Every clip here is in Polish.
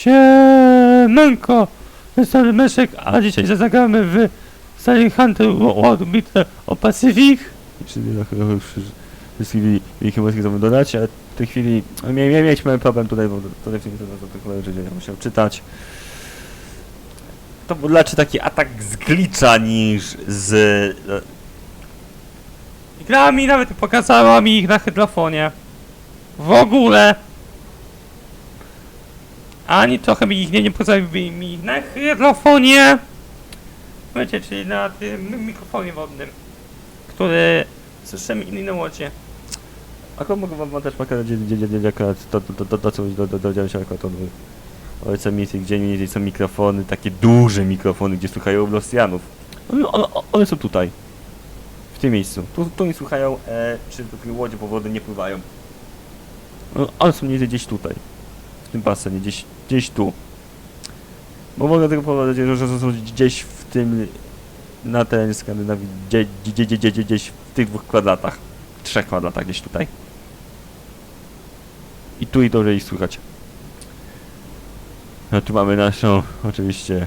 Siemanko! Jestem Meszek, a dzisiaj zagramy w Silent Hunter World Beat o Pacific. Czyli wszystkich wielkie mózgi chcemy dodać, ale w tej chwili mia- mia- mieliśmy problem tutaj, bo to w tym że nie musiał czytać. To był raczej taki atak z glitcha niż z... e, Gra mi nawet pokazała mi ich na hydrofonie. W ogóle. Ani trochę mi ich nie, nie pokazała mi na hydrofonie. Wiecie, czyli na tym mikrofonie wodnym, który słyszymy inne łodzie. Akurat mogę wam też pokazać, gdzie, gdzie, gdzie, akurat to, to, to, to co do, do, dowiedziałem się akurat od ojca misji, gdzie mniej są mikrofony, takie duże mikrofony, gdzie słuchają Rosjanów. One, one, one są tutaj. W tym miejscu. Tu, tu nie słuchają, e, czy tutaj łodzie po wody nie pływają. One są mniej gdzieś tutaj. W tym basenie, gdzieś, gdzieś tu. Bo mogę tego powiedzieć, że są gdzieś w tym, na terenie Skandynawii, gdzie, gdzie, gdzie, gdzie, gdzieś w tych dwóch kwadratach. Trzech kwadratach gdzieś tutaj. I tu i dobrze ich słychać. No tu mamy naszą, oczywiście,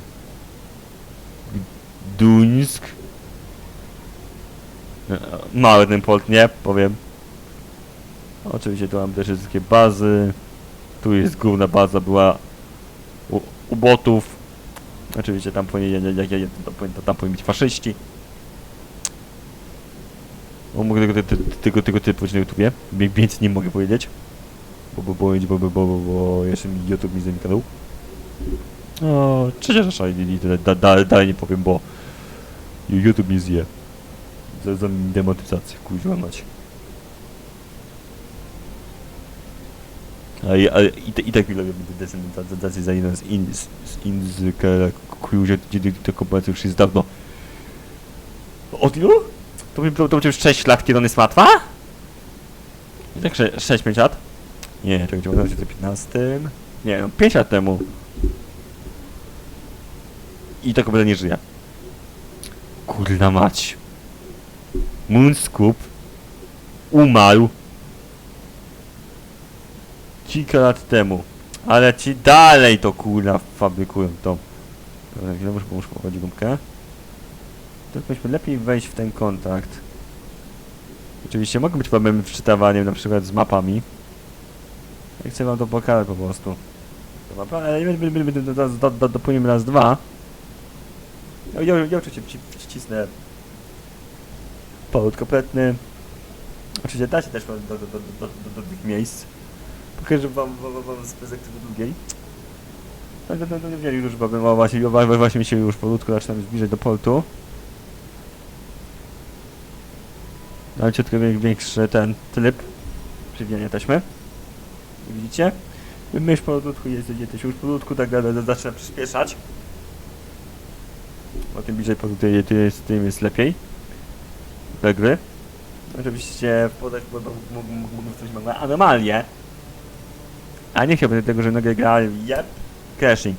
Duńsk. Mały ten port, nie? Powiem. Oczywiście tu mamy też wszystkie bazy. Tu jest główna baza, była u, u botów. Oczywiście tam powinien, jak, jak, tam, powinien- być faszyści. O, mogę tego, tego, tego, tego typu na YouTubie. Więcej nie mogę powiedzieć. Bo, bo, bo, bo, bo, bo, bo, bo jeszcze mi YouTube mi zamknął. O, trzecia rzesza i, i tyle. Da, da, dalej nie powiem, bo YouTube mi zje. Za, za demotyzację, kuźwa mać. I- i, i tak ile będzie decentralizacji za jeden z in, z, z Inzyka, kuźwa, gdzie te korporacje już jest dawno. Od ilu? To, to, to będzie już 6 lat, kiedy on jest martwa? I tak 6-5 lat? Nie, czekaj, w 2015? Nie, no 5 lat temu. I tak kobieta nie żyje. Kurna mać. Moonscoop umarł kilka lat temu. Ale ci dalej to kurna fabrykują to. Dobra, chwilę, muszę, muszę pochodzić gumkę. To powinniśmy lepiej wejść w ten kontakt. Oczywiście mogą być problemy w czytawaniem, na przykład z mapami. Ja chcę wam to pokazać po prostu. Mapa, ale my- my- my- my do- do- do- do- dopłyniemy raz dwa. Ja, ja, oczywiście wci- wcisnę powód kompletny. Oczywiście da się też do, do, do, do, do, do tych miejsc. Pokażę wam, wam, wam, z perspektywy drugiej. No, no, no, no, nie mieli już problem, o, właśnie, wa- właśnie mi się już powolutku zaczynamy zbliżać do portu. Ale ciutko wię- większy ten tryb przywijania taśmy. Widzicie? Mysz powolutku jest, jesteś już powolutku, tak dalej, zaczyna przyspieszać. Bo tym bliżej portu jest, tym jest lepiej. Do gry. Oczywiście w podach mógłbym coś małe anomalie. A nie chciałbym tego, że nagle gra jeb, crashing.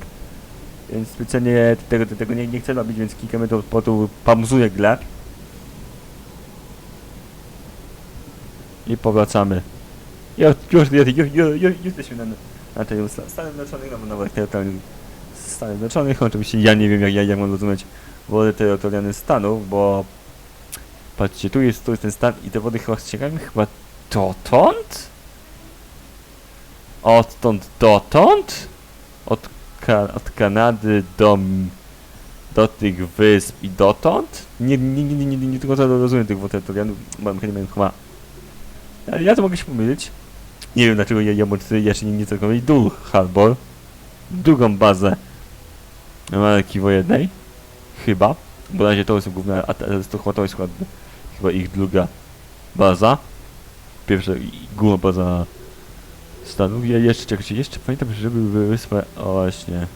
Więc specjalnie tego, tego nie, nie chcę robić, więc kilka metrów po tu pauzuję grę. I powracamy. Już, już, już, już, już, już jesteśmy na, na tej Sta- Stanach Zjednoczonych, no bo nawet terytorialnym Stanów Zjednoczonych. Oczywiście ja nie wiem jak, jak, jak mam rozumieć wody terytorialne Stanów, bo patrzcie, tu jest, tu jest ten stan i te wody chyba ściekają chyba dotąd? Odtąd dotąd? Od, ka od Kanady do, do tych wysp i dotąd? Nie, nie, nie, nie, nie, nie, nie tylko to rozumiem tych wod terytorialnych, bo nie chyba. Ja, ja to mogę się pomylić. Nie wiem dlaczego ja, ja jeszcze nie, nie tylko mieć Harbor. Drugą bazę Ameryki Wojennej. Chyba. Bo na razie to jest główna, a to to jest chyba, ich druga baza. Pierwsza główna baza Stanów. Ja jeszcze, czekajcie, jeszcze pamiętam, że były wyspę, o właśnie.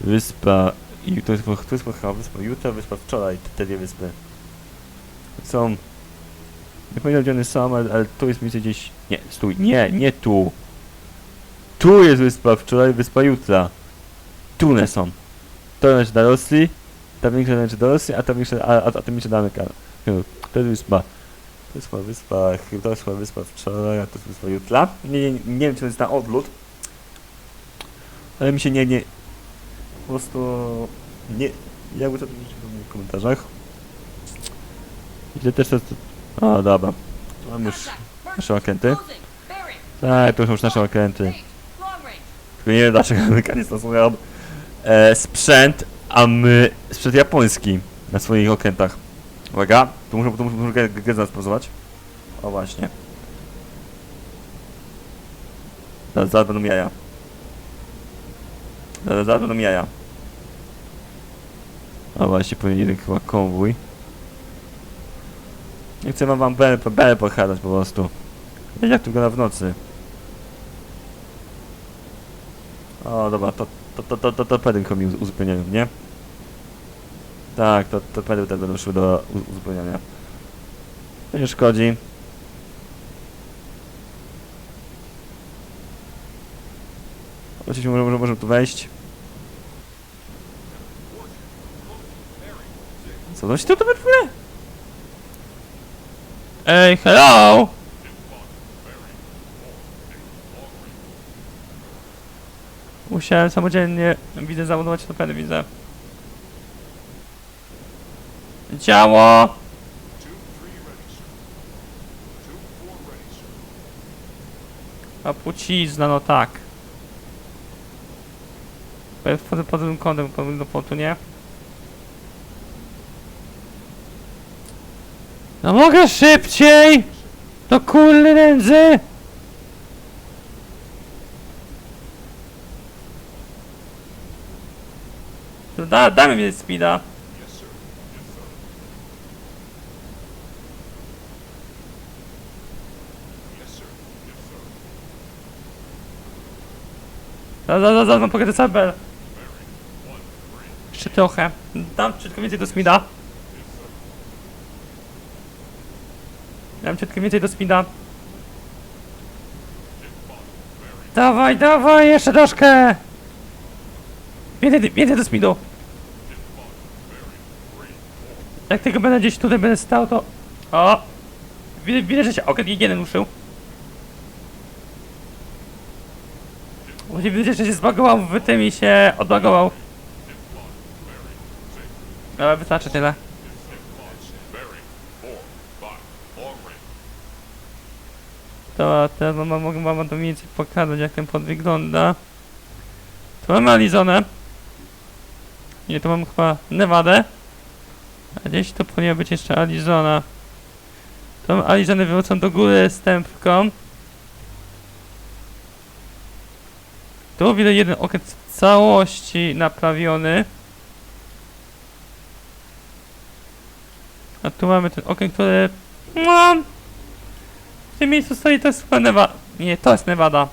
Wyspa, i to jest, to jest chyba wyspa Utah, wyspa wczoraj, te, dwie wyspy. Są, nie pamiętam gdzie one są, ale, ale tu jest mniej więcej gdzieś, nie, stój, nie, nie tu. Tu jest wyspa wczoraj, wyspa Utah. Tu one są. To należy do Rosji, ta większa należy do Rosji, a ta większa, a, a, a ta mniejsza do. To jest wyspa To jest chyba wyspa, to jest chyba wyspa wczoraj, a to jest wyspa jutra. Nie, nie, nie wiem, czy to jest na odlot. Ale mi się nie, nie... Po prostu... Nie... Jakby to w komentarzach. Ile też to... O, dobra. Tu mamy już nasze okręty. Tak, to już nasze okręty. Tylko nie wiem dlaczego Amerykanie stosują e, sprzęt, a my sprzęt japoński na swoich okrętach. Uwaga, tu muszę, tu muszę, muszę grę zaraz pauzować. O właśnie. Zaraz, zaraz będą jaja. Zaraz, zaraz będą jaja. O właśnie, powinien chyba konwój. Nie chcę wam belę, belę pochadać po prostu. Jak tu gada w nocy. O, dobra, to, to, to, to, to torpedy mi uz- uzupełniają, nie? Tak, to torpedy też będą szły do uzupełniania. To nie szkodzi. Oczywiście może, może, możemy tu wejść. Co to się tu wytwórze? Ej, hello! Musiałem samodzielnie, widzę, załadować torpedy, widzę. Działo! A płcizna, no tak. Pod, pod, tym kątem, pod, do portu, nie? No mogę szybciej! Do kulny nędzy! To da, damy mi speeda. Zaraz, zaraz, mam pogadę sabel. Jeszcze trochę. Dam ciutko więcej do speeda. Dam ciutko więcej do speeda. Dawaj, dawaj, jeszcze troszkę! Więcej, więcej do speedu. Jak tylko będę gdzieś tutaj będę stał, to... O! Widzę że się okręt jeden ruszył. Właściwie widzę, że się zbagował w tym się odbagował. Ale wystarczy tyle. To teraz mam, mogę wam to mniej więcej pokazać jak ten pod wygląda. Tu mamy Alizonę. Nie, to mam chyba Nevadę. A gdzieś to powinna być jeszcze Alizona. To mam Alizonę wywrócą do góry stępką. Tu widzę jeden okręt w całości naprawiony. A tu mamy ten okręt, który... No, w tym miejscu stoi, to jest chyba Nevada. Nie, to jest Nevada.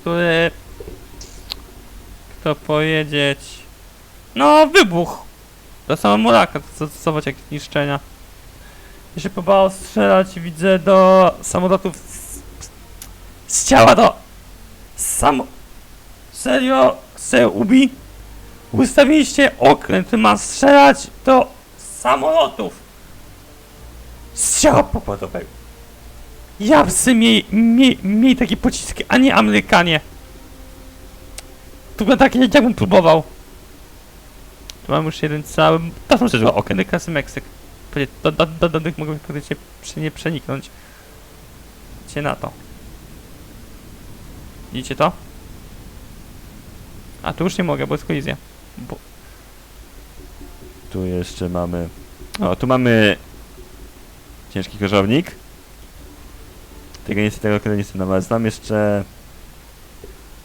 Który... Kto powiedzieć... No, wybuch! To sama Muraka, to zastosować jak niszczenia. Ja się próbowało strzelać, widzę, do samolotów z, z ciała do... Samo... Serio? Serio, Ubi? Ustawiliście okręt, który ma strzelać do samolotów! Z ciała pokładowego. Japsy miej, miej, miej takie pociski, a nie Amerykanie. Tu takie jakbym próbował. Tu mam już jeden cały... To są przecież okręty klasy Meksyk. Powiedzieć, Do, do, do, do tych mogę praktycznie nie przeniknąć. Cię na to. Widzicie to? A tu już nie mogę, bo jest kolizja. Bo... Tu jeszcze mamy... O, tu mamy... Ciężki korzownik. Tego niestety, tego kiedy niestety nawet znam jeszcze...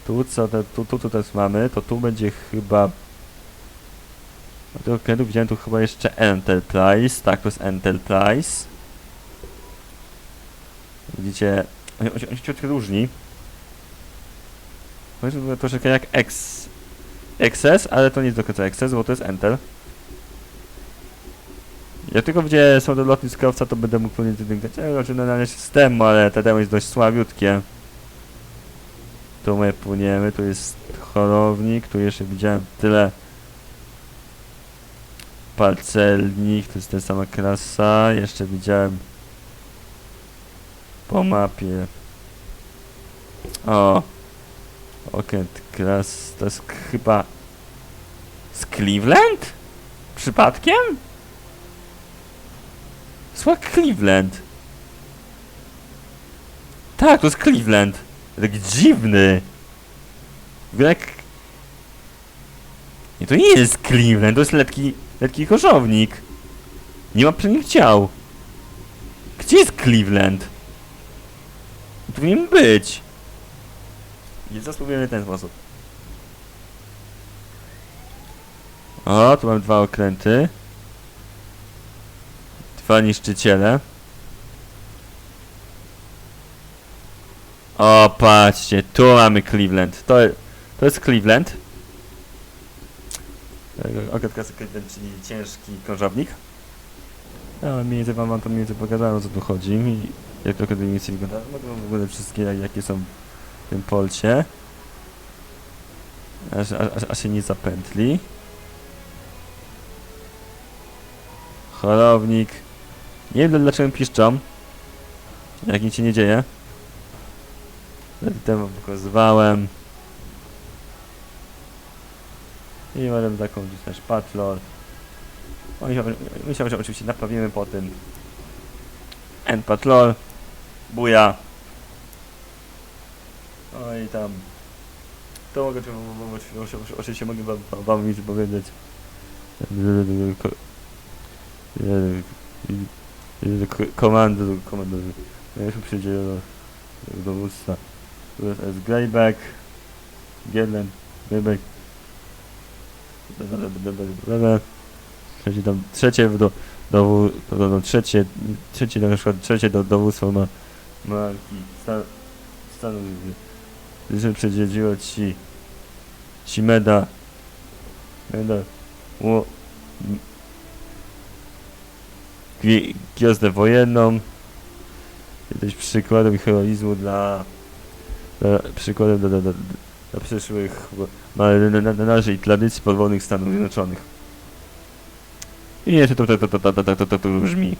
Tu co, te, tu, tu, tu też mamy, to tu będzie chyba... Od tego okrętu widziałem tu chyba jeszcze Enterprise, tak, to jest Enterprise. Widzicie, oni, oni, oni się różni. Troszeczkę jak X... XS, ale to nie jest do końca XS, bo to jest Enter. Jak tylko gdzie są do lotniskowca, to będę mógł grać. E, Znaczy na systemu, ale te demo jest dość słabiutkie. Tu my płyniemy, tu jest chorownik, tu jeszcze widziałem tyle parcelnik, to jest ta sama klasa, jeszcze widziałem Po mapie. O. Okręt klas. To jest chyba... Z Cleveland? Przypadkiem? Sła Cleveland. Tak, to jest Cleveland. Tak dziwny. Jak... Nie, to nie jest Cleveland, to jest letki, letki korzownik. Nie ma przy nich ciał. Gdzie jest Cleveland? Powinien być. Zaraz spróbujemy w ten sposób. O, tu mam dwa okręty. Dwa niszczyciele. O, patrzcie, tu mamy Cleveland. To, to jest Cleveland. Okręt klasy Cleveland, czyli ciężki krążownik. Ja mniej więcej wam, wam to mniej więcej pokazałem o co tu chodzi jak to więcej wygląda. Mogę wam w ogóle wszystkie jak- jakie są w tym polcie. Aż, aż, aż się nie zapętli. Holownik. Nie wiem dlaczego piszczą. Jak nic się nie dzieje. Wtedy temu pokazywałem. I taką gdzieś nasz patlor. Oni się, my się oczywiście naprawimy po tym. End patrol. Buja. No i tam. To mogę czy- mo- mo- mo- oczywiście mogę wam, wam- więcej powiedzieć. Ko- ko- Komando, komando. Przyjdzie do dowództwa. Tu jest S. Greyback. Gielen. Greyback. Trzecie tam, trzecie do, do, do, do, trzecie, trzecie na przykład, trzecie do dowództwa ma, marki, stan, stanu, że przedziedziło ci, ci meda, meda, ło, gwiazdę wojenną, jesteś przykładem heroizmu dla, dla przykładem dla, dla, dla, przyszłych marynarzy i tradycji podwodnych Stanów Zjednoczonych. I nie, to, to, to, to, to, to, to, to, to, to brzmi.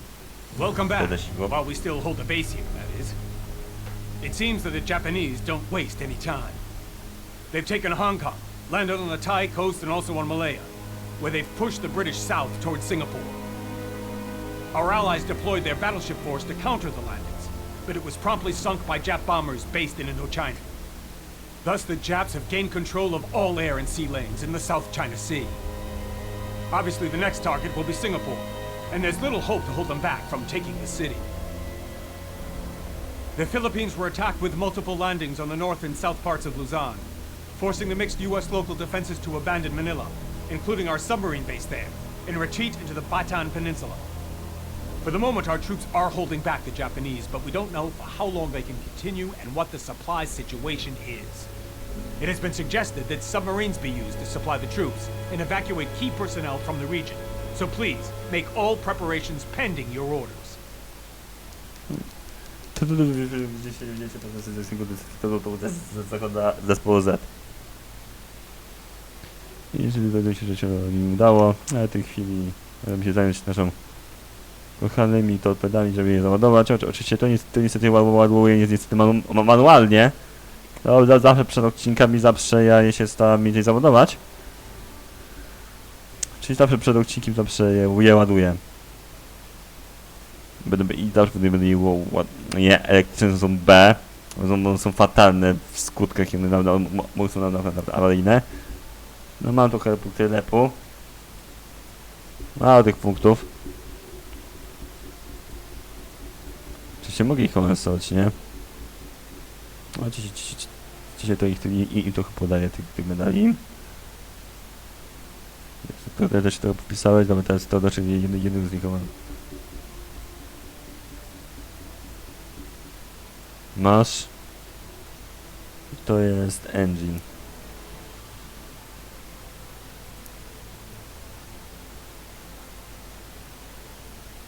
Welcome back. While we still hold the base here, that is. It seems that the Japanese don't waste any time. They've taken Hong Kong, landed on the Thai coast and also on Malaya, where they've pushed the British south towards Singapore. Our allies deployed their battleship force to counter the landings, but it was promptly sunk by Jap bombers based in Indochina. Thus, the Japs have gained control of all air and sea lanes in the South China Sea. Obviously, the next target will be Singapore, and there's little hope to hold them back from taking the city. The Philippines were attacked with multiple landings on the north and south parts of Luzon, forcing the mixed U.S. local defenses to abandon Manila, including our submarine base there, and retreat into the Bataan Peninsula. For the moment, our troops are holding back the Japanese, but we don't know for how long they can continue and what the supply situation is. It has been suggested that submarines be used to supply the troops and evacuate key personnel from the region. So please, make all preparations pending your orders. To, widzicie, widzicie, to, to, to, to, to, to zakłada zespołu Z. Jeżeli będą się rzeczy mi udało, ale w tej chwili będę się zająć naszą kochanymi torpedami, żeby je załadować. Oczy- Oczywiście to, niestety, to niestety ła- ładuje jest niestety manu ma- manualnie. To za- zawsze przed odcinkami zawsze ja je się staram mniej załadować. Czyli zawsze przed odcinkiem zawsze je, je ładuję. Będę i je ła- ła- nie, elektryczne są B. Są, są fatalne w skutkach i one na- na- mo- są na- naprawdę awaryjne. No mam trochę punkty lepu. Mało tych punktów. Oczywiście mogę ich komensować, nie? No, ci- ci- dzisiaj to ich, i, i, i trochę podaję tych, tych medali. To też to popisałeś, dobra teraz to znaczy jeden, jeden z nich Masz. To jest engine.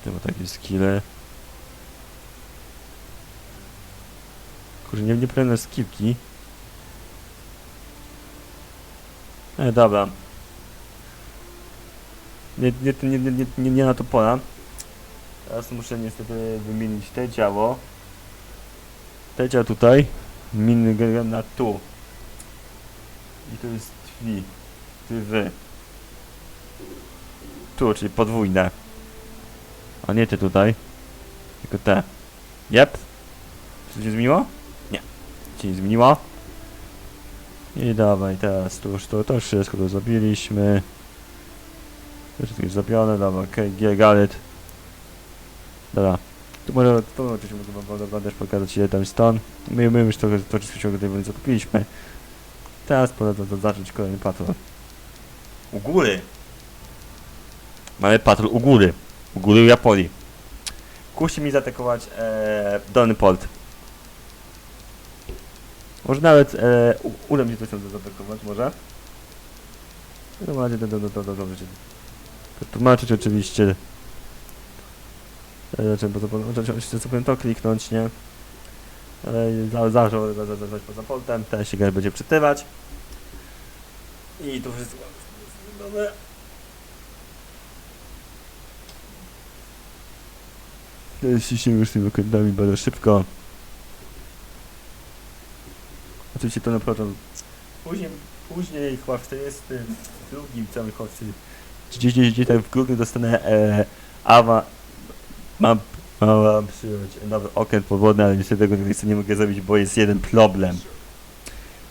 To ma takie skille. Kurczę, nie, pewne skillki. E, dobra. Nie, nie, nie, nie, nie, nie, na to pora. Teraz muszę niestety wymienić te działo. Leciał tutaj. Miny gra na tu. I tu jest drzwi. Ty wy. Tu, czyli podwójne. A nie te tutaj. Tylko te. Jep. Czy się zmieniło? Nie. Się nie zmieniło. I dawaj, teraz tu już to, to wszystko. To wszystko jest zrobione, dobra, okej, okay. Dobra. Tu może, to oczywiście mogę wam wam też pokazać ile tam jest ton. My, my już trochę, to wszystko tej wody zakupiliśmy. Teraz pora to, to zacząć kolejny patrol. U góry. Mamy patrol u góry. U góry u Japonii. Kusi mi zaatakować e, Dolny Port. Może nawet e, u- uda mi się coś tam zaatakować, może? No macie to, to, to, to, to, dobrze się tłumaczyć oczywiście. E, Znaczy, bo to, nie? Ale za- zawsze mogę za- za- zacząć poza portem, ten się będzie przytywać. I to wszystko. Dobre. Ściśniemy już tymi okrętami bardzo szybko. Oczywiście to na początku. Później, później chyba w 42 całym chodźcy. Gdzieś, gdzieś, gdzieś tam w grudniu dostanę e, awa. Mam, mam przyjąć nowy okręt podwodny, ale niestety tego niestety nie mogę zrobić, bo jest jeden problem.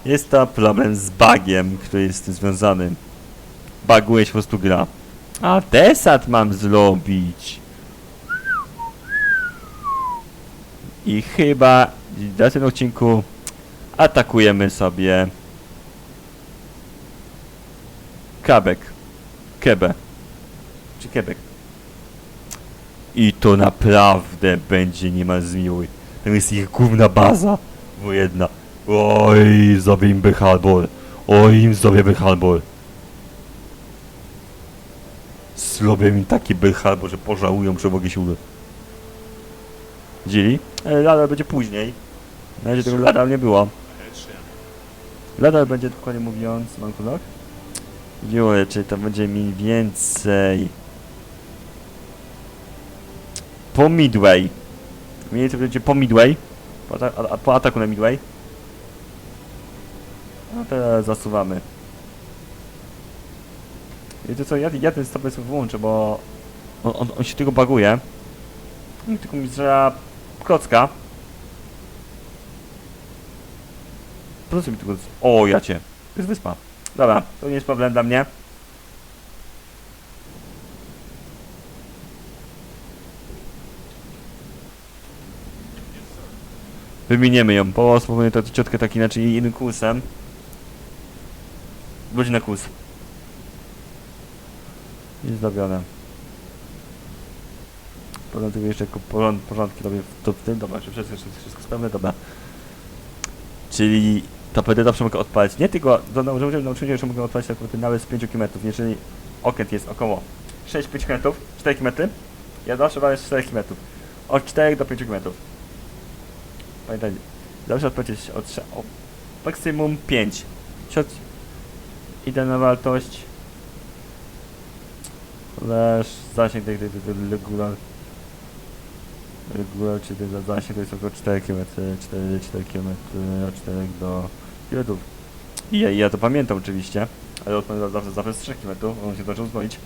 Jest to problem z bugiem, który jest z tym związany. Buguje się po prostu gra. A desant mam zrobić. I chyba w tym odcinku atakujemy sobie Kabek. Kebę. Czy Kebek. I to naprawdę będzie niemal zmiły. To jest ich główna baza. Wojenna. Oj, zrobię im Harbor. Oj, im zrobię Harbor. Zrobię im taki Harbor, że pożałują, że mogę się udać. Widzieli? Ale nadal będzie później. Na razie tego nadal nie było. Nadal będzie dokładnie mówiąc, mam tak? Jure, czyli to będzie mniej więcej... Po Midway. Mniej więcej będzie po Midway. Po, po ataku na Midway. A teraz zasuwamy. I to co, ja, ja ten stop sobie wyłączę, bo on, on, on się tylko baguje. I tylko mi zżera klocka. Po co mi tylko... O, ja cię. To jest wyspa. Dobra, to nie jest problem dla mnie. Wymieniemy ją, bo spróbujemy to ciotkę tak inaczej jednym kursem. Będzie na kurs. Jest zrobione. Potem tylko jeszcze porządki robię w, to w tym, dobra, czy wszystko, wszystko, wszystko sprawne, dobra. Czyli to PD zawsze mogę odpalić, nie tylko, do nauczyłem, nauczyłem że mogę odpalić tylko nawet z 5 km, jeżeli okręt jest około 6-5 km, 4 km, ja zawsze z 4 km, od 4 do 5 km. Pamiętajcie, zawsze odpowiedzieć od, o maksimum 5. Siot, idealna wartość, Leż, zasięg tej, regular, regular, czyli ten zasięg to jest około 4 km, 4, 4 km, od 4 do km. I ja, ja to pamiętam oczywiście, ale odpowiadam zawsze, zawsze z 3 km, on się zaczął dzwonić.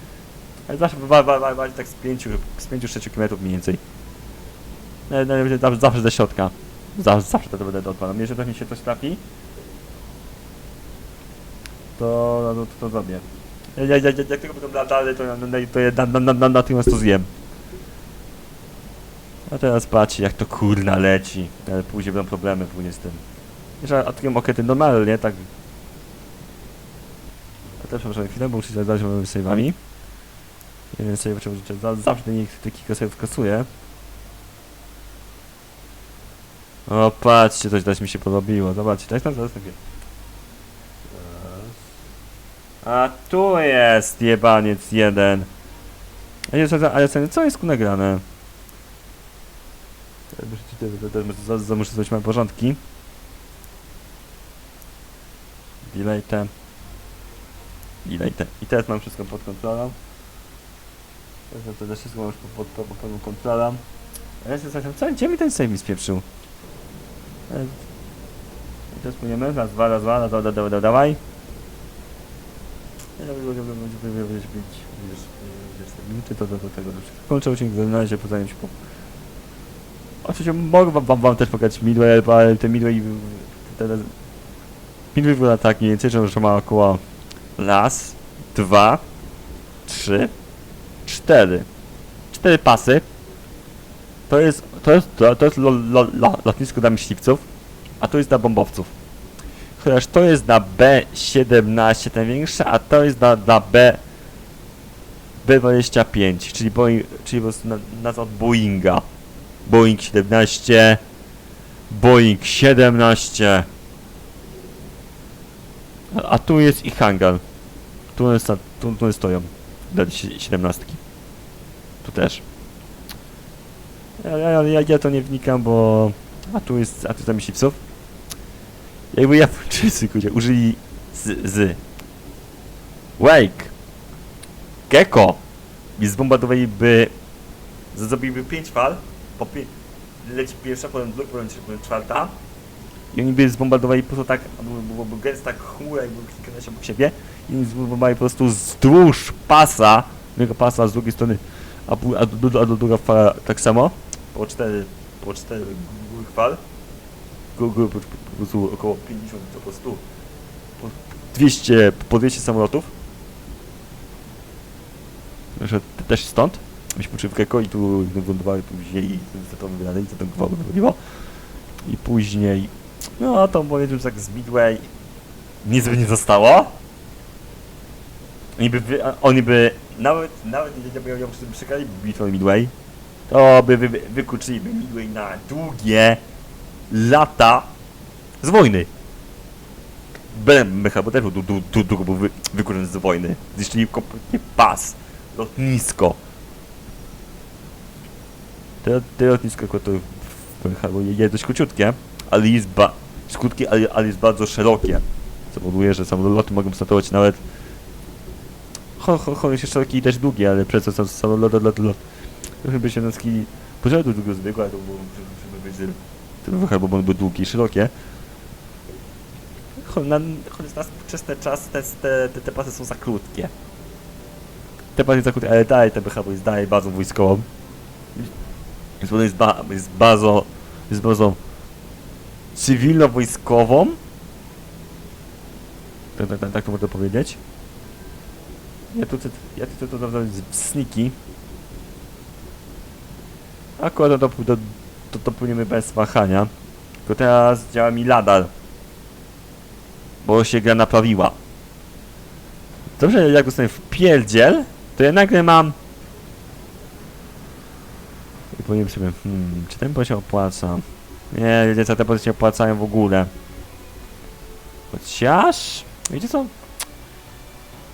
Ale zawsze wa- tak z 5, z 5-6 km mniej więcej. Zawsze, zawsze ze środka. Zawsze, to będę odpalam. Jeżeli tak mi się coś trafi, to, no, to, to zrobię. Ja, ja, ja, jak tego będą dalej, to, no, to ja na, na, na, na, natychmiast to zjem. A teraz patrzcie, jak to kurna leci. Ale później będą problemy później z tym. Jeszcze atakują okręty normalnie, tak. A też przepraszam chwilę, bo muszę zadać moimi save'ami. Jeden save za- zawsze te kilka save kasuje. O, patrzcie, coś też mi się podobiło. Zobaczcie, jest tam zaraz takie. A tu jest jebaniec jeden. A jest, a jest, co jest ku nagrane? Muszę ci te- te- Muszę zrobić małe porządki. Delay te. Delay te. I teraz mam wszystko pod kontrolą. Teraz to wszystko mam już pod, pod, pod, pod kontrolą. A ja się zastanawiam, co, gdzie mi ten save mi spieprzył? E, I teraz płyniemy, raz, dwa, raz, dwa, raz, dwa, dawaj, dawaj, dawaj. Minuty to do tego kończę odcinek na razie po zajęciu po Oczywiście mogę wam, wam, wam też pokazać Midway, ale te Midway teraz Midway wygląda tak mniej więcej, że ma około raz, dwa, trzy, cztery. Cztery pasy. To jest, to jest, to, to jest lo, lo, lo, lotnisko dla myśliwców, a to jest dla bombowców. Chociaż to jest na B17 ten większy, a to jest na, na B B25, czyli, Boeing, czyli po prostu od Boeinga. Boeing 17, Boeing 17. A, a tu jest ich hangar. Tu jest, tu, tu stoją. Dla 17. Tu też. Ja, ja, ja, ja to nie wnikam, bo... A tu jest, a tu tam myśliwców. Jakby Japończycy, kurczę, użyli z, z... Wake! Gecko! I zbombardowaliby... Zrobiliby 5 fal, po pie... leci pierwsza, potem druga, potem trzecia, potem czwarta. I oni by zbombardowali po prostu tak, byłoby, gęsta chmura, jakby kilkanaście obok siebie. I oni zbombardowali po prostu wzdłuż pasa, jednego pasa z drugiej strony, a, a, du- a, druga fala tak samo. Po cztery, po cztery góry fal. Około 50, to po 100. Po 200, po 200 samolotów. Że te- też stąd. Myśmy Gecko i tu wylądowali później i to wygrali, co tam gwało wychodziło. I później, no to powiedzmy, że tak z Midway nic by nie zostało. Oni by, a- oni by nawet, nawet jeżeli by ją przegrali bitwę Midway, to by wy, wy, wykuczyliby Midway na długie lata z wojny. BMH, bo też był du- du- du- długo był wy, z wojny. Zniszczyli kompletnie pas, lotnisko. Te, te lotnisko to jest dość króciutkie, ale jest ba krótkie, ale, ale jest bardzo szerokie. Co powoduje, że samoloty mogą startować nawet Cho, cho, cho, jest szeroki i też długi, ale przez to sam samolot, lot, lot, lot. By się nocki pożarł długo zwykłe, ale to było, żeby być wychar, bo on był długi i szerokie. Cho, na, choć na współczesne czasy te, te, te, te pasy są za krótkie. Te pasy za krótkie, ale dalej te BH jest dalej bazą wojskową. Więc ona jest, ba, jest bazą, jest bazą cywilno-wojskową. Tak, tak, tak, tak to można powiedzieć. Ja tu, ja tu to dodam sniki. Akurat to, to, to, to płyniemy bez wahania. Tylko teraz działa mi ladar. Bo się gra naprawiła. Dobrze, jak dostanę w pierdziel, to ja nagle mam... I powiem sobie, hmm, czy ten się opłaca? Nie, wiecie co, te pozy się opłacają w ogóle. Chociaż... Wiecie co?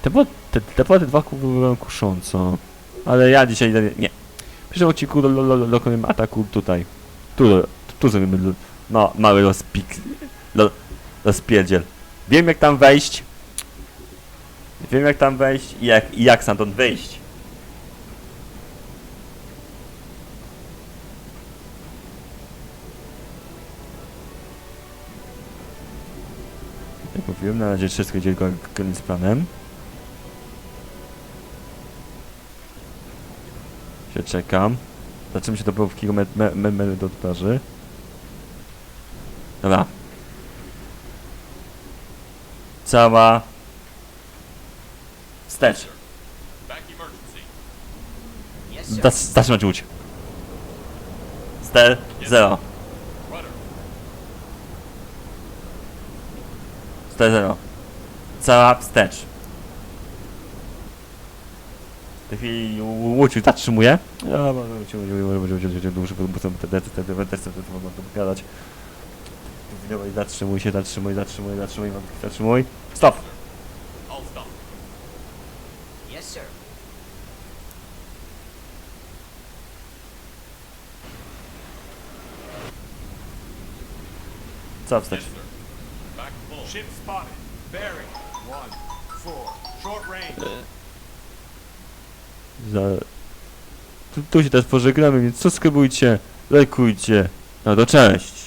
Te, te, te, te dwa kupują kusząco. Ale ja dzisiaj nie. W przyszłym odcinku do, do, do, dokonujemy ataku tutaj. Tu, tu zrobimy no, mały rozpik. Rozpierdziel. Wiem jak tam wejść. Wiem jak tam wejść i jak, i jak stamtąd wyjść. Jak mówiłem, na razie wszystko idzie zgodnie z planem. Się czekam. Zobaczymy się to było w kilometr me, me, me, do twarzy. Dobra. Cała. Wstecz. Zatrzymać łódź. Stel. Zero. Stel zero. Cała wstecz. W tej chwili łódź zatrzymuje. Ja muszę pokazać. Dawaj, Zatrzymuj się, zatrzymuj, zatrzymuj, zatrzymuj, zatrzymuj. Stop! All stop. Yes, sir. Back full. Ship spotted. Bearing. One, four. Short range. Za... Tu, tu się teraz pożegnamy, więc subskrybujcie, lajkujcie. No to cześć!